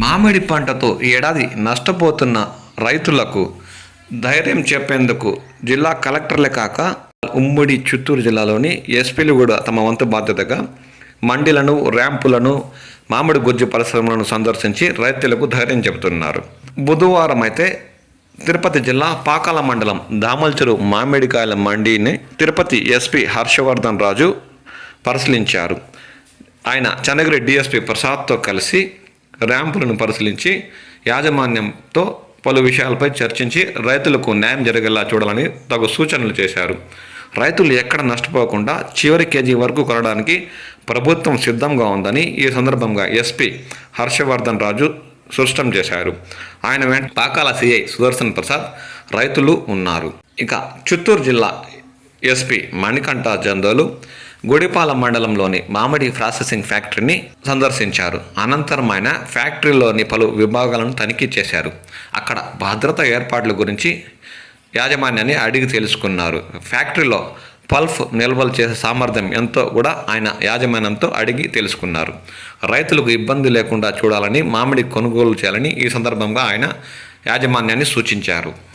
మామిడి పంటతో ఏడాది నష్టపోతున్న రైతులకు ధైర్యం చెప్పేందుకు జిల్లా కలెక్టర్లే కాక ఉమ్మడి చిత్తూరు జిల్లాలోని ఎస్పీలు కూడా తమ వంతు బాధ్యతగా మండీలను ర్యాంపులను మామిడి గుజ్జు పరిశ్రమలను సందర్శించి రైతులకు ధైర్యం చెబుతున్నారు. బుధవారం అయితే తిరుపతి జిల్లా పాకాల మండలం దామల్చెరు మామిడికాయల మండీని తిరుపతి ఎస్పీ హర్షవర్ధన్ రాజు పరిశీలించారు. ఆయన చంద్రగిరి డిఎస్పీ ప్రసాద్తో కలిసి ర్యాంపులను పరిశీలించి యాజమాన్యంతో పలు విషయాలపై చర్చించి రైతులకు న్యాయం జరిగేలా చూడాలని తగు సూచనలు చేశారు. రైతులు ఎక్కడ నష్టపోకుండా చివరి కేజీ వరకు కొనడానికి ప్రభుత్వం సిద్ధంగా ఉందని ఈ సందర్భంగా ఎస్పీ హర్షవర్ధన్ రాజు స్పష్టం చేశారు. ఆయన వెంట పాకాల సిఐ సుదర్శన్ ప్రసాద్ రైతులు ఉన్నారు. ఇక చిత్తూరు జిల్లా ఎస్పీ మణికంఠ జందోలు గుడిపాల మండలంలోని మామిడి ప్రాసెసింగ్ ఫ్యాక్టరీని సందర్శించారు. అనంతరం ఆయన ఫ్యాక్టరీలోని పలు విభాగాలను తనిఖీ చేశారు. అక్కడ భద్రత ఏర్పాట్ల గురించి యాజమాన్యాన్ని అడిగి తెలుసుకున్నారు. ఫ్యాక్టరీలో పల్ఫ్ నిల్వలు చేసే సామర్థ్యం ఎంతో కూడా ఆయన యాజమాన్యంతో అడిగి తెలుసుకున్నారు. రైతులకు ఇబ్బంది లేకుండా చూడాలని మామిడి కొనుగోలు చేయాలని ఈ సందర్భంగా ఆయన యాజమాన్యాన్ని సూచించారు.